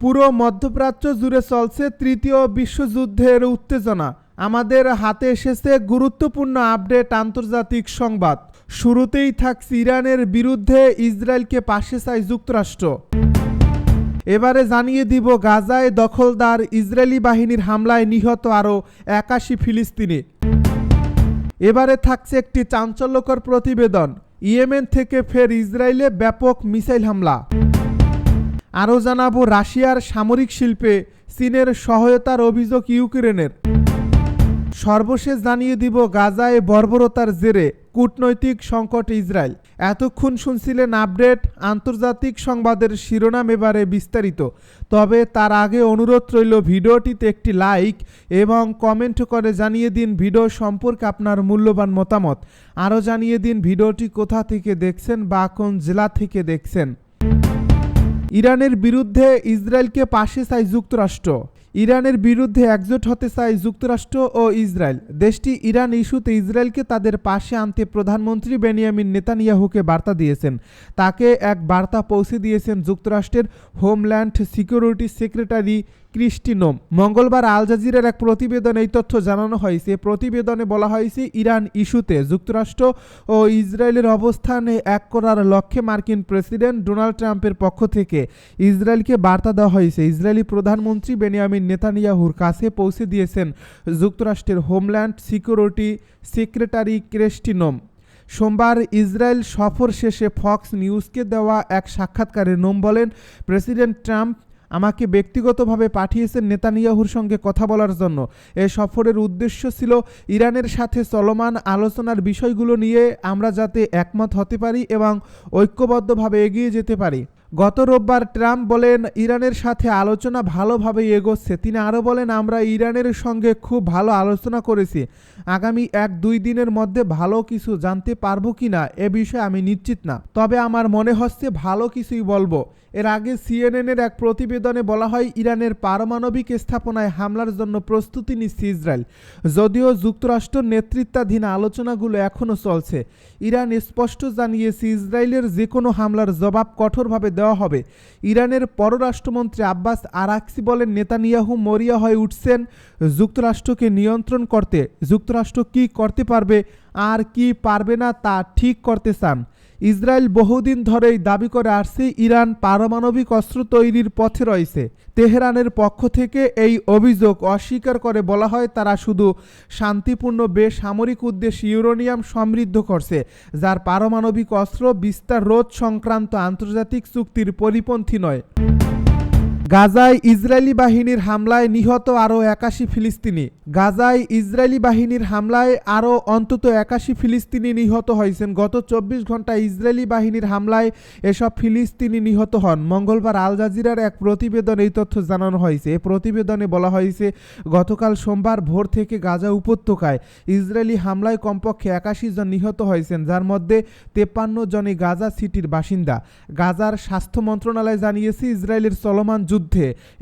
পুরো মধ্যপ্রাচ্য জুড়ে চলছে তৃতীয় বিশ্বযুদ্ধের উত্তেজনা। আমাদের হাতে এসেছে গুরুত্বপূর্ণ আপডেট আন্তর্জাতিক সংবাদ। শুরুতেই থাকছে ইরানের বিরুদ্ধে ইসরায়েলকে পাশে চায় যুক্তরাষ্ট্র। এবারে জানিয়ে দিব, গাজায় দখলদার ইসরায়েলি বাহিনীর হামলায় নিহত আরও একাশি ফিলিস্তিনি। এবারে থাকছে একটি চাঞ্চল্যকর প্রতিবেদন। ইয়েমেন থেকে ফের ইসরায়েলে ব্যাপক মিসাইল হামলা। আরও জানাব রাশিয়ার সামরিক শিল্পে চীনের সহায়তার অভিযোগ ইউক্রেনের। সর্বশেষ জানিয়ে দিব গাজায় বর্বরতার জেরে কূটনৈতিক সংকট ইসরায়েল। এতক্ষণ শুনছিলেন আপডেট আন্তর্জাতিক সংবাদের শিরোনাম এবারে বিস্তারিত। তবে তার আগে অনুরোধ রইল ভিডিওটিতে একটি লাইক এবং কমেন্ট করে জানিয়ে দিন ভিডিও সম্পর্কে আপনার মূল্যবান মতামত। আরও জানিয়ে দিন ভিডিওটি কোথা থেকে দেখছেন বা কোন জেলা থেকে দেখছেন। ইরানের বিরুদ্ধে ইসরায়েলকে পাশে চায় যুক্তরাষ্ট্র। ইরানের বিরুদ্ধে একজোট হতে চায় যুক্তরাষ্ট্র ও ইসরায়েল। দেশটি ইরান ইস্যুতে ইসরায়েলকে তাদের পাশে আনতে প্রধানমন্ত্রী বেনিয়ামিন নেতানিয়াহুকে বার্তা দিয়েছেন। তাকে এক বার্তা পৌঁছে দিয়েছেন যুক্তরাষ্ট্রের হোমল্যান্ড সিকিউরিটি সেক্রেটারি ক্রিস্টিনোম মঙ্গলবার আল জাজিরার এক প্রতিবেদনে এই তথ্য জানানো হয়েছে। প্রতিবেদনে বলা হয়েছে, ইরান ইস্যুতে যুক্তরাষ্ট্র ও ইসরায়েলের অবস্থানে এক করার লক্ষ্যে মার্কিন প্রেসিডেন্ট ডোনাল্ড ট্রাম্পের পক্ষ থেকে ইসরায়েলকে বার্তা দেওয়া হয়েছে। ইসরায়েলি প্রধানমন্ত্রী বেনিয়ামিন নেতানিয়াহুর কাছে পৌঁছে দিয়েছেন যুক্তরাষ্ট্রের হোমল্যান্ড সিকিউরিটি সেক্রেটারি ক্রেস্টিনোম সোমবার ইসরায়েল সফর শেষে ফক্স নিউজকে দেওয়া এক সাক্ষাৎকারে নোম বলেন, প্রেসিডেন্ট ট্রাম্প আমাকে ব্যক্তিগতভাবে পাঠিয়েছেন নেতানিয়াহুর সঙ্গে কথা বলার জন্য। এ সফরের উদ্দেশ্য ছিল ইরানের সাথে চলমান আলোচনার বিষয়গুলো নিয়ে আমরা যাতে একমত হতে পারি এবং ঐক্যবদ্ধভাবে এগিয়ে যেতে পারি। গত রোববার ট্রাম্প বলেন, ইরানের সাথে আলোচনা ভালোভাবে এগোচ্ছে। তিনি আরও বলেন, আমরা ইরানের সঙ্গে খুব ভালো আলোচনা করেছি। আগামী এক দুই দিনের মধ্যে ভালো কিছু জানতে পারব কি না এ বিষয়ে আমি নিশ্চিত না। তবে আমার মনে হচ্ছে ভালো কিছুই বলব। এর আগে সিএনএনের এক প্রতিবেদনে বলা হয়, ইরানের পারমাণবিক স্থাপনায় হামলার জন্য প্রস্তুতি নিচ্ছে ইসরায়েল। যদিও যুক্তরাষ্ট্র নেতৃত্বাধীন আলোচনাগুলো এখনও চলছে। ইরান স্পষ্ট জানিয়েছে, ইসরায়েলের যে কোনো হামলার জবাব কঠোরভাবে দেওয়া হবে। ইরানের পররাষ্ট্রমন্ত্রী আব্বাস আরাকসি বলেন, নেতানিয়াহু মরিয়া হয়ে উঠছেন যুক্তরাষ্ট্রকে নিয়ন্ত্রণ করতে। যুক্তরাষ্ট্র কি করতে পারবে, আর কি পারবে না তা ঠিক করতে চান। ইসরায়েল বহুদিন ধরেই দাবি করে আসছে, ইরান পারমাণবিক অস্ত্র তৈরির পথে রয়েছে। তেহরানের পক্ষ থেকে এই অভিযোগ অস্বীকার করে বলা হয়, তারা শুধু শান্তিপূর্ণ বেসামরিক উদ্দেশ্যে ইউরোনিয়াম সমৃদ্ধ করছে, যার পারমাণবিক অস্ত্র বিস্তার রোধ সংক্রান্ত আন্তর্জাতিক চুক্তির পরিপন্থী নয়। গাজায় ইসরায়েলি বাহিনীর হামলায় নিহত আরও একাশি ফিলিস্তিনি। গাজায় ইসরায়েলি বাহিনীর হামলায় আরও অন্তত একাশি ফিলিস্তিনি নিহত হয়েছেন। গত চব্বিশ ঘন্টায় ইসরায়েলি বাহিনীর হামলায় এসব ফিলিস্তিনি নিহত হন। মঙ্গলবার আল জাজিরার এক প্রতিবেদনে এই তথ্য জানানো হয়েছে। এ প্রতিবেদনে বলা হয়েছে, গতকাল সোমবার ভোর থেকে গাজা উপত্যকায় ইসরায়েলি হামলায় কমপক্ষে একাশি জন নিহত হয়েছেন, যার মধ্যে তেপ্পান্ন জনই গাজা সিটির বাসিন্দা। গাজার স্বাস্থ্য মন্ত্রণালয় জানিয়েছে, ইসরায়েলের চলমান যুদ্ধে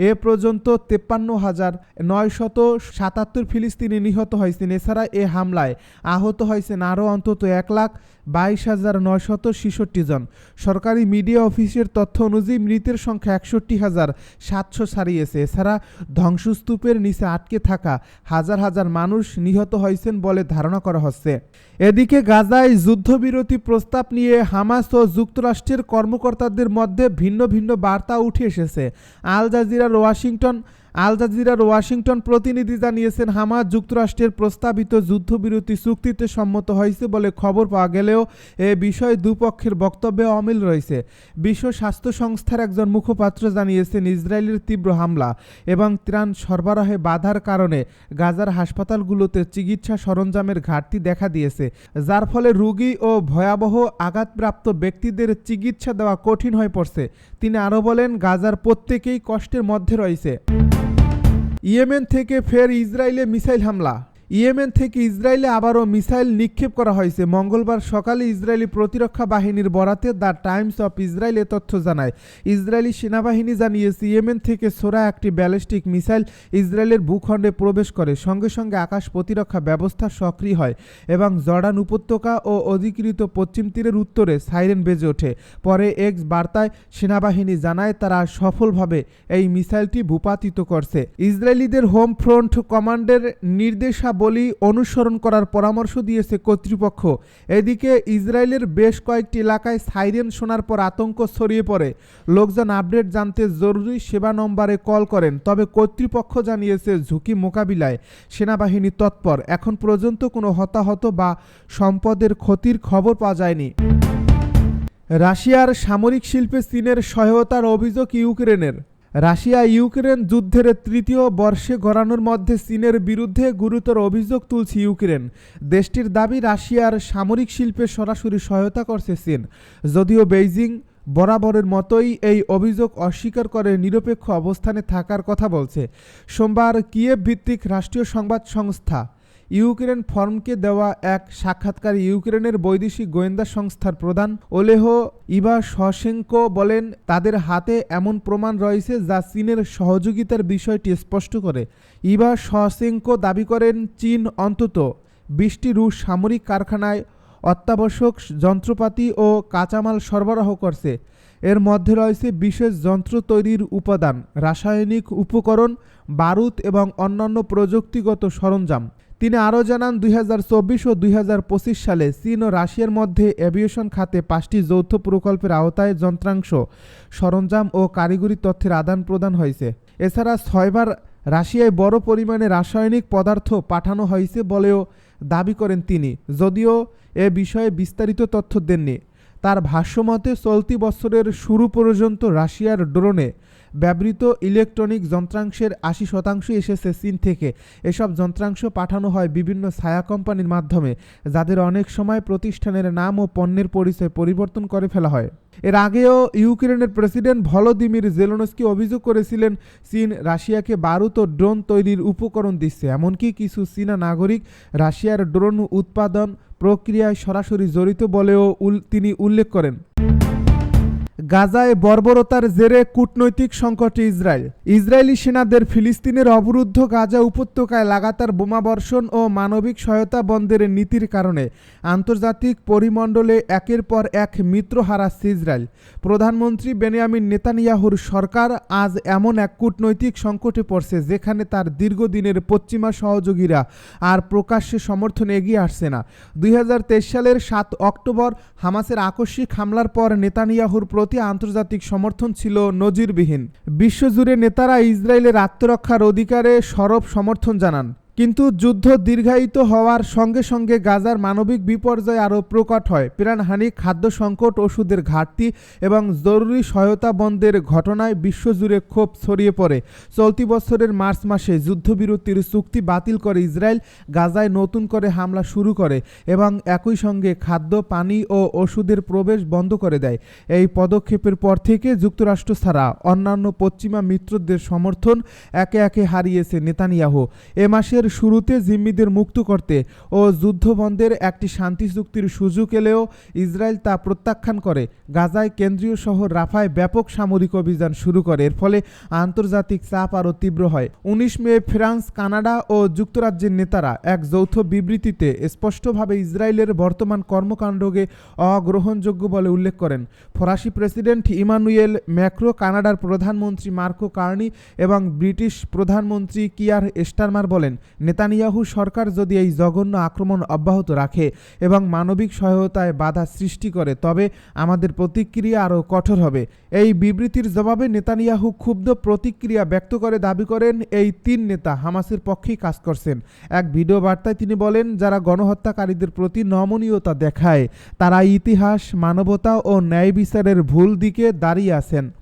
এ পর্যন্ত তেপ্পান্ন হাজার নয়শত সাতাত্তর ফিলিস্তিনি নিহত হয়েছেন। এছাড়া এ হামলায় আহত হয়েছেন আরও অন্তত এক লাখ বাইশ হাজার নয়শত ছেষট্টি জন। সরকারি মিডিয়া অফিসের তথ্য অনুযায়ী মৃতের সংখ্যা একষট্টি হাজার সাতশো ছাড়িয়েছে। এছাড়া ধ্বংসস্তূপের নিচে আটকে থাকা হাজার হাজার মানুষ নিহত হয়েছেন বলে ধারণা করা হচ্ছে। এদিকে গাজায় যুদ্ধবিরতি প্রস্তাব নিয়ে হামাস ও যুক্তরাষ্ট্রের কর্মকর্তাদের মধ্যে ভিন্ন ভিন্ন বার্তা উঠে এসেছে। আল জাজিরার ওয়াশিংটন আল জাজিরার ওয়াশিংটন প্রতিনিধি জানিয়েছেন, হামাস যুক্তরাষ্ট্রের প্রস্তাবিত যুদ্ধবিরতি চুক্তিতে সম্মত হয়েছে বলে খবর পাওয়া গেলেও এ বিষয়ে দুপক্ষের বক্তব্যে অমিল রয়েছে। বিশ্ব স্বাস্থ্য সংস্থার একজন মুখপাত্র জানিয়েছেন, ইসরায়েলের তীব্র হামলা এবং ত্রাণ সরবরাহে বাধার কারণে গাজার হাসপাতালগুলোতে চিকিৎসা সরঞ্জামের ঘাটতি দেখা দিয়েছে, যার ফলে রোগী ও ভয়াবহ আঘাতপ্রাপ্ত ব্যক্তিদের চিকিৎসা দেওয়া কঠিন হয়ে পড়ছে। তিনি আরও বলেন, গাজার প্রত্যেকেই কষ্টের মধ্যে রয়েছে। ইয়েমেন থেকে ফের ইসরায়েলে মিসাইল হামলা। ইয়েমেন থেকে ইসরায়েলে আবারও মিসাইল নিক্ষেপ করা হয়েছে। মঙ্গলবার সকালে ইসরায়েলি প্রতিরক্ষা বাহিনীর বরাতে দ্য টাইমস অফ ইসরায়েল তথ্য জানায়। ইসরায়েলি সেনাবাহিনী জানিয়েছে, ইয়েমেন থেকে সোরা একটি ব্যালিস্টিক মিসাইল ইসরায়েলের ভূখণ্ডে প্রবেশ করে। সঙ্গে সঙ্গে আকাশ প্রতিরক্ষা ব্যবস্থা সক্রিয় হয় এবং জর্ডান উপত্যকা ও অধিকৃত পশ্চিম তীরের উত্তরে সাইরেন বেজে ওঠে। পরে এক্স বার্তায় সেনাবাহিনী জানায়, তারা সফলভাবে এই মিসাইলটি ভূপাতিত করছে। ইসরায়েলিদের হোম ফ্রন্ট কমান্ডের নির্দেশাবলী অনুসরণ করার পরামর্শ দিয়েছে কর্তৃপক্ষ। এদিকে ইসরায়েলের বেশ কয়েকটি এলাকায় সাইরেন শোনার পর আতঙ্ক ছড়িয়ে পড়ে। লোকজন আপডেট জানতে জরুরি সেবা নম্বরে কল করেন, তবে কর্তৃপক্ষ জানিয়েছে ঝুঁকি মোকাবিলায় সেনাবাহিনী তৎপর। এখন পর্যন্ত কোনো হতাহত বা সম্পদের ক্ষতির খবর পাওয়া যায়নি। রাশিয়ার সামরিক শিল্পে চীনের সহায়তার অভিযোগ ইউক্রেনের। রাশিয়া ইউক্রেন যুদ্ধের তৃতীয় বর্ষে গড়ানোর মধ্যে চীনের বিরুদ্ধে গুরুতর অভিযোগ তুলছে ইউক্রেন। দেশটির দাবি, রাশিয়ার সামরিক শিল্পে সরাসরি সহায়তা করছে চীন। যদিও বেইজিং বরাবরের মতোই এই অভিযোগ অস্বীকার করে নিরপেক্ষ অবস্থানে থাকার কথা বলছে। সোমবার কিয়েভ ভিত্তিক রাষ্ট্রীয় সংবাদ সংস্থা ইউক্রেন ফর্মকে দেওয়া এক সাক্ষাৎকারে ইউক্রেনের বৈদেশিক গোয়েন্দা সংস্থার প্রধান ওলেহ ইভা শশেঙ্কো বলেন, তাদের হাতে এমন প্রমাণ রয়েছে যা চীনের সহযোগিতার বিষয়টি স্পষ্ট করে। ইভা শশেঙ্কো দাবি করেন, চীন অন্তত বিশটি রুশ সামরিক কারখানায় অত্যাবশ্যক যন্ত্রপাতি ও কাঁচামাল সরবরাহ করছে। এর মধ্যে রয়েছে বিশেষ যন্ত্র তৈরির উপাদান, রাসায়নিক উপকরণ, বারুদ এবং অন্যান্য প্রযুক্তিগত সরঞ্জাম। তিনি আরও জানান, দুই হাজার চব্বিশ ও দুই হাজার পঁচিশ সালে চীন ও রাশিয়ার মধ্যে এভিয়েশন খাতে পাঁচটি যৌথ প্রকল্পের আওতায় যন্ত্রাংশ, সরঞ্জাম ও কারিগরি তথ্যের আদান প্রদান হয়েছে। এছাড়া ছয়বার রাশিয়ায় বড় পরিমাণে রাসায়নিক পদার্থ পাঠানো হয়েছে বলেও দাবি করেন তিনি, যদিও এ বিষয়ে বিস্তারিত তথ্য দেননি। তার ভাষ্যমতে, চলতি বছরের শুরু পর্যন্ত রাশিয়ার ড্রোনে ব্যবহৃত ইলেকট্রনিক যন্ত্রাংশের আশি শতাংশ এসেছে চীন থেকে। এসব যন্ত্রাংশ পাঠানো হয় বিভিন্ন ছায়া কোম্পানির মাধ্যমে, যাদের অনেক সময় প্রতিষ্ঠানের নাম ও পণ্যের পরিচয় পরিবর্তন করে ফেলা হয়। এর আগেও ইউক্রেনের প্রেসিডেন্ট ভলোদিমির জেলোনস্কি অভিযোগ করেছিলেন, চীন রাশিয়াকে বারুদ ও ড্রোন তৈরির উপকরণ দিচ্ছে। এমনকি কিছু চীনা নাগরিক রাশিয়ার ড্রোন উৎপাদন প্রক্রিয়ায় সরাসরি জড়িত বলেও তিনি উল্লেখ করেন। গাজায় বর্বরতার জেরে কূটনৈতিক সংকটে ইসরায়েল। ইসরায়েলি সেনাদের ফিলিস্তিনের অবরুদ্ধ গাজা উপত্যকায় লাগাতার বোমাবর্ষণ ও মানবিক সহায়তা বন্ধের নীতির কারণে আন্তর্জাতিক পরিমণ্ডলে একের পর এক মিত্র হারাচ্ছে ইসরায়েল। প্রধানমন্ত্রী বেনিয়ামিন নেতানিয়াহুর সরকার আজ এমন এক কূটনৈতিক সংকটে পড়ছে যেখানে তার দীর্ঘদিনের পশ্চিমা সহযোগীরা আর প্রকাশ্যে সমর্থন এগিয়ে আসছে না। দুই হাজার তেইশ সালের সাত অক্টোবর হামাসের আকস্মিক হামলার পর নেতানিয়াহুর প্রতি আন্তর্জাতিক সমর্থন ছিল নজিরবিহীন। বিশ্বজুড়ে নেতারা ইসরায়েলের আত্মরক্ষার অধিকারে সরব সমর্থন জানান। কিন্তু যুদ্ধ দীর্ঘায়িত হওয়ার সঙ্গে সঙ্গে গাজার মানবিক বিপর্যয় আরও প্রকট হয়। প্রাণহানি, খাদ্য সংকট, ওষুধের ঘাটতি এবং জরুরি সহায়তা বন্ধের ঘটনায় বিশ্বজুড়ে ক্ষোভ ছড়িয়ে পড়ে। চলতি বছরের মার্চ মাসে যুদ্ধবিরতির চুক্তি বাতিল করে ইসরায়েল গাজায় নতুন করে হামলা শুরু করে এবং একই সঙ্গে খাদ্য, পানি ও ওষুধের প্রবেশ বন্ধ করে দেয়। এই পদক্ষেপের পর থেকে যুক্তরাষ্ট্র ছাড়া অন্যান্য পশ্চিমা মিত্রদের সমর্থন একে একে হারিয়েছে নেতানিয়াহু। এ মাসের শুরুতে জিম্মিদের মুক্ত করতে ও যুদ্ধবন্ধের একটি শান্তি চুক্তির সুযোগ এলেও ইসরায়েল তা প্রত্যাখ্যান করে। গাজায় কেন্দ্রীয় শহর রাফায় ব্যাপক সামরিক অভিযান শুরু করে। এর ফলে আন্তর্জাতিক চাপ আরও তীব্র হয়। উনিশ মে ফ্রান্স, কানাডা ও যুক্তরাজ্যের নেতারা এক যৌথ বিবৃতিতে স্পষ্টভাবে ইসরায়েলের বর্তমান কর্মকাণ্ডকে অগ্রহণযোগ্য বলে উল্লেখ করেন। ফরাসি প্রেসিডেন্ট ইমানুয়েল ম্যাক্রো, কানাডার প্রধানমন্ত্রী মার্কো কার্নি এবং ব্রিটিশ প্রধানমন্ত্রী কিয়ার স্টারমার বলেন নেতানিয়াহু সরকার যদি এই জঘন্য আক্রমণ অব্যাহত রাখে এবং মানবিক সহায়তায় বাধা সৃষ্টি করে, তবে আমাদের প্রতিক্রিয়া আরও কঠোর হবে। এই বিবৃতির জবাবে নেতানিয়াহু ক্ষুব্ধ প্রতিক্রিয়া ব্যক্ত করে দাবি করেন, এই তিন নেতা হামাসের পক্ষেই কাজ করছেন। এক ভিডিও বার্তায় তিনি বলেন, যারা গণহত্যাকারীদের প্রতি নমনীয়তা দেখায় তারা ইতিহাস, মানবতা ও ন্যায় বিচারের ভুল দিকে দাঁড়িয়ে আছেন।